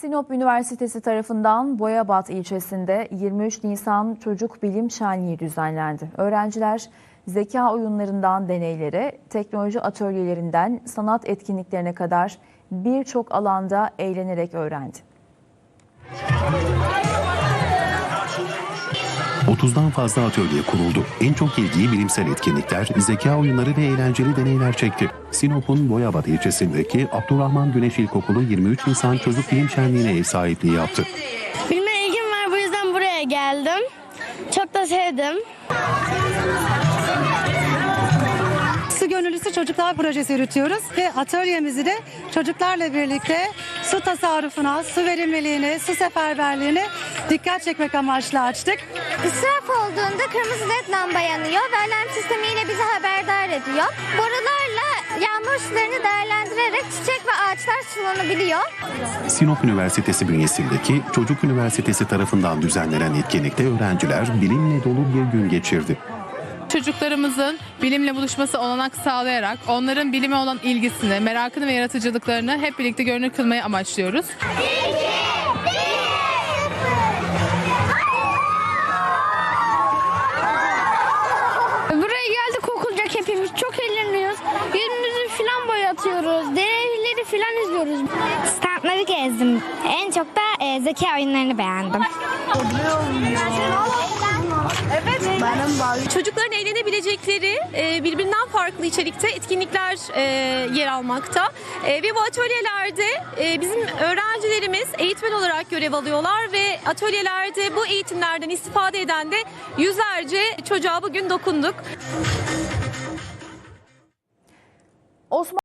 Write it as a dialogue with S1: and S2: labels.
S1: Sinop Üniversitesi tarafından Boyabat ilçesinde 23 Nisan Çocuk Bilim Şenliği düzenlendi. Öğrenciler zeka oyunlarından deneylere, teknoloji atölyelerinden sanat etkinliklerine kadar birçok alanda eğlenerek öğrendi.
S2: 30'dan fazla atölye kuruldu. En çok ilgiyi bilimsel etkinlikler, zeka oyunları ve eğlenceli deneyler çekti. Sinop'un Boyabat ilçesindeki Abdurrahman Güneş İlkokulu 23 Nisan Çocuk Bilim Şenliği'ne ev sahipliği yaptı.
S3: Bilme ilgim var bu yüzden buraya geldim. Çok da sevdim.
S4: Su Gönüllüsü Çocuklar Projesi yürütüyoruz ve atölyemizi de çocuklarla birlikte su tasarrufuna, su verimliliğine, su seferberliğine dikkat çekmek amaçlı açtık.
S5: İsraf olduğunda kırmızı led lamba yanıyor ve alarm sistemiyle bizi haberdar ediyor. Borularla yağmur sularını değerlendirerek çiçek ve ağaçlar sulanabiliyor.
S2: Sinop Üniversitesi bünyesindeki Çocuk Üniversitesi tarafından düzenlenen etkinlikte öğrenciler bilimle dolu bir gün geçirdi.
S6: Çocuklarımızın bilimle buluşması olanak sağlayarak onların bilime olan ilgisini, merakını ve yaratıcılıklarını hep birlikte görünür kılmayı amaçlıyoruz.
S3: Buraya geldik okulacak hepimiz. Çok eğleniyoruz. Yüzümüzü falan boyatıyoruz. Deneyleri falan izliyoruz.
S5: Standları gezdim. En çok da e, zeka oyunlarını beğendim.
S7: Çocukların eğlenebilecekleri e, birbirinden farklı içerikte etkinlikler e, yer almakta. E, Ve bu atölyelerde bizim öğrencilerimiz eğitmen olarak görev alıyorlar ve atölyelerde bu eğitimlerden istifade eden de yüzlerce çocuğa bugün dokunduk.
S1: Osman